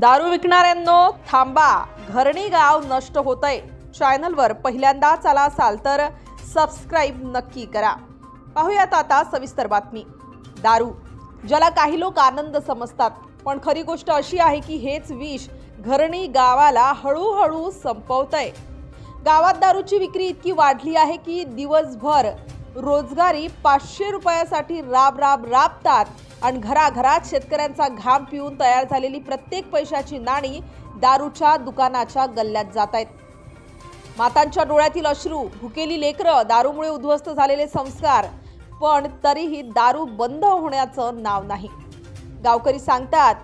दारू विकणाऱ्यांनो थांबा. घरणी गाव नष्ट होतंय. चॅनलवर पहिल्यांदाच आला असाल तर सबस्क्राईब नक्की करा. पाहूयात आता सविस्तर बातमी. दारू. ज्याला काही लोक आनंद समजतात पण खरी गोष्ट अशी आहे की हेच विष घरणी गावाला हळूहळू संपवतंय. गावात दारूची विक्री इतकी वाढली आहे की दिवसभर रोजगारी पाचशे रुपयासाठी राब राब राबतात आणि घराघरात शेतकऱ्यांचा घाम पिऊन तयार झालेली प्रत्येक पैशाची नाणी दारूच्या दुकानाच्या गल्ल्यात जात आहेत. मातांच्या डोळ्यातील अश्रू भुकेली लेकरं दारूमुळे उद्ध्वस्त झालेले संस्कार पण तरीही दारू बंद होण्याचं नाव नाही. गावकरी सांगतात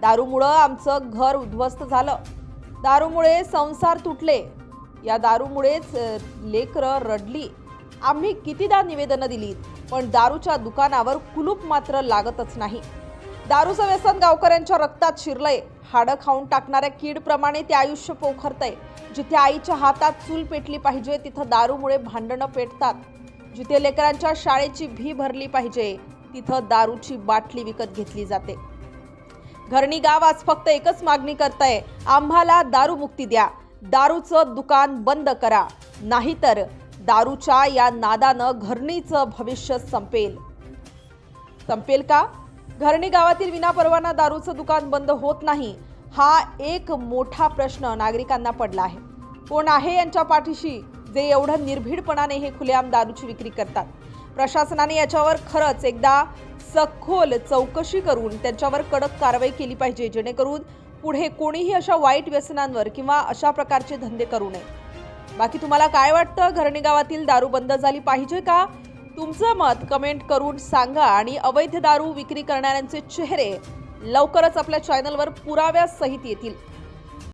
दारूमुळं आमचं घर उद्ध्वस्त झालं. दारूमुळे संसार तुटले. या दारूमुळेच लेकरं रडली. आम्ही कितीदा निवेदनं दिलीत पण दारूच्या दुकानावर कुलूप मात्र लागतच नाही. दारूचं व्यसन गावकऱ्यांच्या रक्तात शिरलंय. हाडं खाऊन टाकणाऱ्या कीडप्रमाणे ते आयुष्य पोखरतंय. जिथे आईच्या हातात चूल पेटली पाहिजे तिथं दारूमुळे भांडणं पेटतात. जिथे लेकरांच्या शाळेची भी भरली पाहिजे तिथं दारूची बाटली विकत घेतली जाते. घरणी गाव आज फक्त एकच मागणी करतंय आम्हाला दारू मुक्ती द्या. दारूचं दुकान बंद करा. नाहीतर दारूच्या या नादानं घरणीचं भविष्य संपेल. संपेल का? घरणी गावातील विनापरवाना दारूचं दुकान बंद होत नाही हा एक मोठा प्रश्न नागरिकांना पडला आहे. कोण आहे यांच्या पाठीशी? जे एवढं निर्भीडपणाने हे खुलेआम दारूची विक्री करतात. प्रशासनाने याच्यावर खरंच एकदा सखोल चौकशी करून त्यांच्यावर कडक कारवाई केली पाहिजे जेणेकरून पुढे कोणीही अशा वाईट व्यसनांवर किंवा अशा प्रकारचे धंदे करू नये. बाकी तुम्हाला काय वाटतं? घरणी गावातील दारू बंद झाली पाहिजे का? तुमचं मत कमेंट करून सांगा आणि अवैध दारू विक्री करणाऱ्यांचे चेहरे लवकरच आपल्या चॅनलवर पुराव्यासहित येतील.